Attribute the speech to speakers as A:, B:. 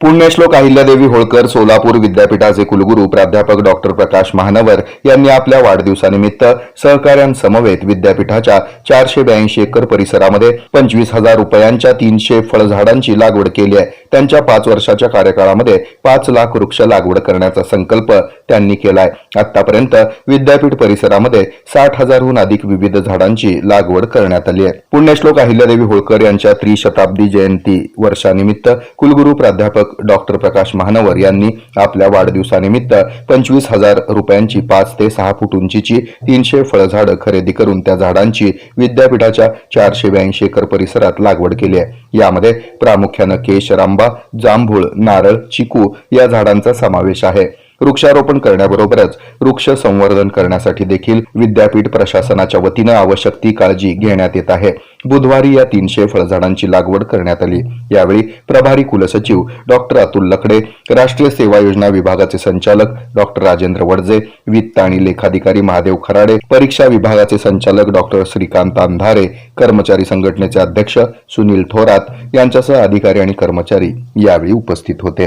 A: पुण्यश्लोक अहिल्यादेवी होळकर सोलापूर विद्यापीठाचे कुलगुरू प्राध्यापक डॉक्टर प्रकाश महानवर यांनी आपल्या वाढदिवसानिमित्त सहकाऱ्यांसमवेत विद्यापीठाच्या चारशे ब्याऐंशी एकर परिसरामध्ये पंचवीस हजार रुपयांच्या तीनशे फळझाडांची लागवड केली आहे. त्यांच्या पाच वर्षाच्या कार्यकाळामध्ये पाच लाख वृक्ष लागवड करण्याचा संकल्प त्यांनी केलाय आतापर्यंत विद्यापीठ परिसरामध्ये साठ हजारहून अधिक विविध झाडांची लागवड करण्यात आली आहे. पुण्यश्लोक अहिल्यादेवी होळकर यांच्या त्रिशताब्दी जयंती वर्षानिमित्त कुलगुरू प्राध्यापक डॉक्टर प्रकाश महानवर यांनी आपल्या वाढदिवसानिमित्त पंचवीस हजार रुपयांची पाच ते सहा फूट उंचीची तीनशे फळझाडं खरेदी करून त्या झाडांची विद्यापीठाच्या चारशे ब्याऐंशी एकर परिसरात लागवड केली आहे. यामध्ये प्रामुख्यानं केश रांबा जांभूळ नारळ चिकू या झाडांचा समावेश आहे. वृक्षारोपण करण्याबरोबरच वृक्ष संवर्धन करण्यासाठी देखील विद्यापीठ प्रशासनाच्या वतीनं आवश्यक ती काळजी घेण्यात येत आहे. बुधवारी या तीनशे फळझाडांची लागवड करण्यात आली. यावेळी प्रभारी कुलसचिव डॉक्टर अतुल लकडे राष्ट्रीय सेवा योजना विभागाचे संचालक डॉक्टर राजेंद्र वडजे वित्त आणि लेखाधिकारी महादेव खराडे परीक्षा विभागाचे संचालक डॉक्टर श्रीकांत अंधारे कर्मचारी संघटनेचे अध्यक्ष सुनील थोरात यांच्यासह अधिकारी आणि कर्मचारी यावेळी उपस्थित होते.